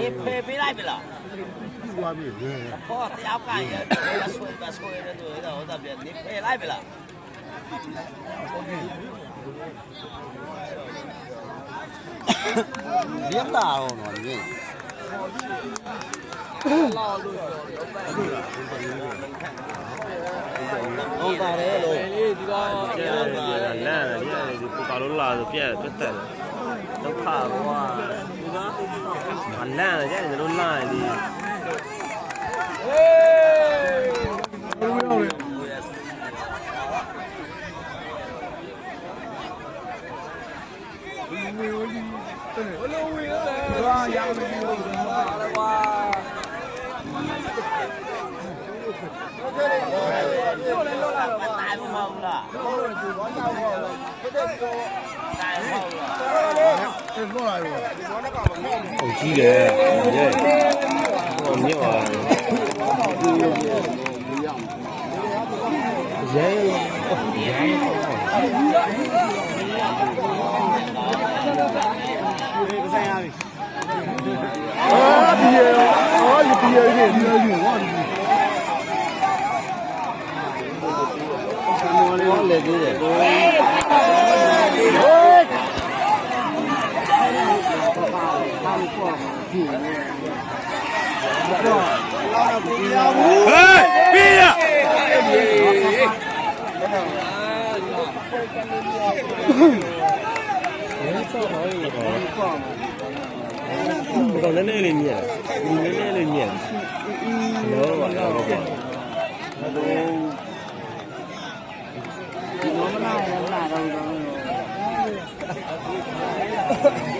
အေးဖယ်ပေးလိုက်ပြီလားပြီးသွားပြီလေဟောတရားကရယ်ဆွေးပါဆွေးရတယ်တို့ဟောတာပြန်နေဖယ်လိုက်ပြီလားเลี้ยงตาอ๋อเนาะนี่ဟုတ်ပါတယ်လို့ဒီတော့လမ်းလေးဒီပူပါလို့လာဆိုပြက်ပြတ်တယ်ဒုက္ခဘဝ Mannana, gente, non l'hai lì. Hãy subscribe cho kênh Ghiền Mì Gõ Để không bỏ lỡ những video hấp dẫn လွှတ်လိုက်လို့ဟုတ်ကြီးတယ်ရဲ့ဟောမြင့်ပါရဲရဲဆိုင်ရပြီအာဒီရေအာဒီရေဒီရေဝါဒီဆန်မောလေးလေသေးတယ် ဟေးပြီးရတော့နည်းနည်းလေးမြက်ဒီနည်းနည်းလေးမြက်လောပါတော့ပါဒီမမနာရလာတော့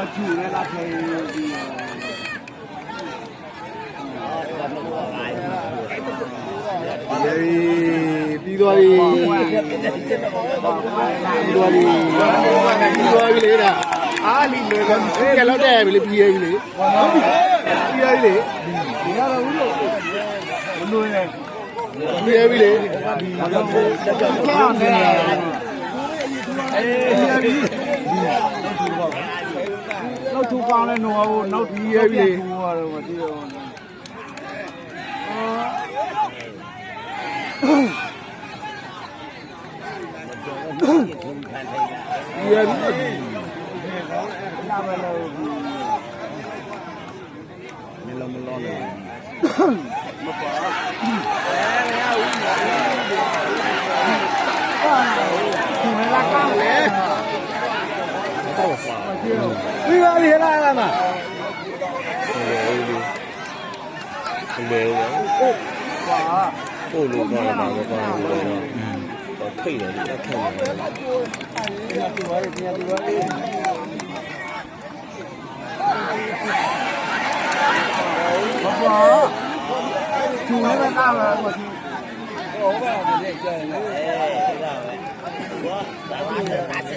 တော်လေးကတော့တော့ပါပါလို့ဘာမှမပါလို့မပါလို့စီဆိုင်အားပါဒီမမနာရဆိုလာရှေ့ရတယ်မပါမကျူလေးလာခဲ့ဒီရေပြီးသွားပြီပြီးသွားပြီပြီးသွားပြီလေဒါအားလီလေကကလောက်တဲ့ပြီလေပြီးရပြီလေဟုတ်ပြီပြီးရပြီလေဒီကတော့ဦးလို့ဘလို့လဲပြီးရပြီလေဘာလို့တက်တက်ကြောင်းနေအေးဒီနောက်ထူ ပေါင်းလဲနော်ဟိုနောက်ဒီရဲ့ပြီထူကတော့မသိတော့ဘူးဒီရဲ့ပြီလာမလို့မလုံးမလုံးနဲ့ဒီမလာကောင်းလေတော့ဖာပြီးပါပြီလားလားမလေလေလေဟုတ်ပါပို့လို့ပါတော့ပါတော့တော့တော့ထိတ်တယ်လက်ခံတယ်ပြ đi hết ai làm à lều đấy ôi lùi qua là bảo qua lùi qua. Có thầy rồi đã thầy rồi chú ấy bên nào là của chú ố vào để chơi này đã đã đã sẽ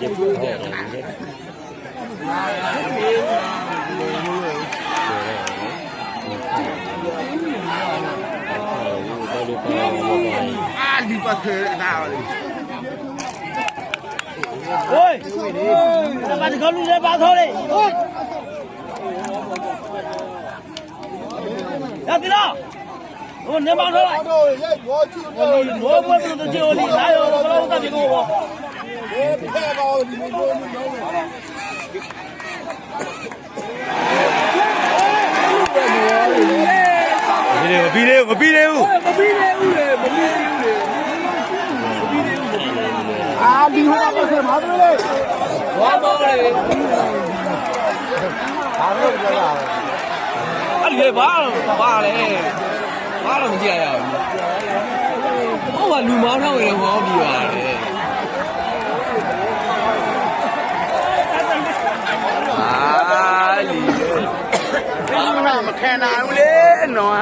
Chịp thôi chứ. đi qua thế nào đi. Ôi, các bạn không đi lên bao thôi đi. Ôi. Ra tí đâu. ပါအာဒီပတ်ခဲနာလေဟိုးတပတ်ကောလူလည်းပါသောလေဟိုးရပြီလားဟိုနေမထောလိုက်တော့ရိုက်ဘောချူဟိုဘောဘောတို့ကြိုလီလာရောဘလောကပြေကိုဘောဒီဖဲကောဒီလိုမျိုးမျိုးပြီးတယ်မပြီးတယ်မပြီးတယ်ဘူးမပြီးသေးဘူးလေမပြီးသေးဘူးလေအာဒီဟောပတ်ခဲမှာတယ်လေဘာမောလေဘာလို့ပြောရလဲအဲ့ဒီဘာဘာလဲ ဘာတော့မကြည့်ရဘူးဟောကလူမောင်းထောင်းရင်ဟောပြီးပါတယ်အာလီဘာမှမခံနိုင်ဘူးလေနော်